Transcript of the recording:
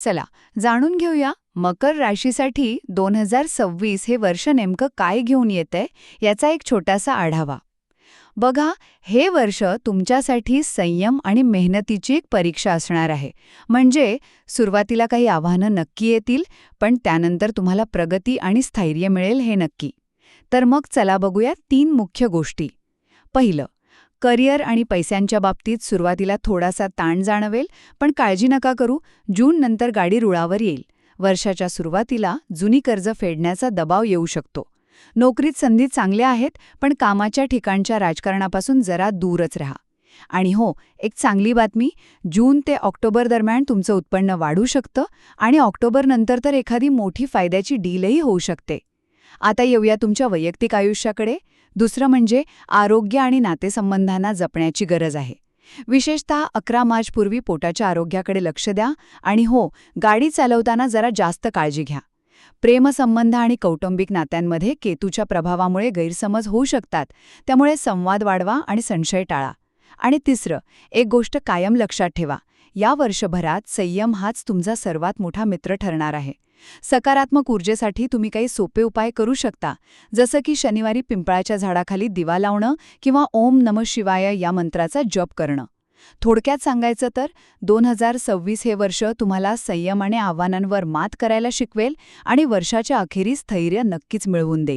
चला जाणून घेऊया मकर राशीसाठी दोन हजार सव्वीस हे वर्ष नेमकं काय घेऊन येतंय याचा एक छोटासा आढावा. बघा हे वर्ष तुमच्यासाठी संयम आणि मेहनतीची एक परीक्षा असणार आहे. म्हणजे सुरुवातीला काही आव्हानं नक्की येतील पण त्यानंतर तुम्हाला प्रगती आणि स्थैर्य मिळेल हे नक्की. तर मग चला बघूया तीन मुख्य गोष्टी. पहिलं करिअर आणि पैशांच्या बाबतीत सुरुवातीला थोडासा ताण जाणवेल पण काळजी नका करू जून नंतर गाडी रुळावर येईल. वर्षाच्या सुरुवातीला जुनी कर्ज फेडण्याचा दबाव येऊ शकतो. नोकरीत संधी चांगल्या आहेत पण कामाच्या ठिकाणच्या राजकारणापासून जरा दूरच राहा. आणि हो एक चांगली बातमी जून ते ऑक्टोबर दरम्यान तुमचं उत्पन्न वाढू शकतं आणि ऑक्टोबरनंतर तर एखादी मोठी फायद्याची डीलही होऊ शकते. आता येऊया तुमच्या वैयक्तिक आयुष्याकडे. दुसरं म्हणजे आरोग्य आणि नातेसंबंधांना जपण्याची गरज आहे. विशेषतः अकरा मार्चपूर्वी पोटाच्या आरोग्याकडे लक्ष द्या आणि हो गाडी चालवताना जरा जास्त काळजी घ्या. प्रेमसंबंध आणि कौटुंबिक नात्यांमध्ये केतूच्या प्रभावामुळे गैरसमज होऊ शकतात. त्यामुळे संवाद वाढवा आणि संशय टाळा. आणि तिसरं एक गोष्ट कायम लक्षात ठेवा या वर्षभरात संयम हाच तुमचा सर्वात मोठा मित्र ठरणार आहे. सकारात्मक ऊर्जेसाठी तुम्ही काही सोपे उपाय करू शकता जसं की शनिवारी पिंपळाच्या झाडाखाली दिवा लावणं किंवा ओम नम शिवाय या मंत्राचा जप करणं. थोडक्यात सांगायचं तर दोन हजार सव्वीस हे वर्ष तुम्हाला संयम आणि आव्हानांवर मात करायला शिकवेल आणि वर्षाच्या अखेरीस स्थैर्य नक्कीच मिळवून देईल.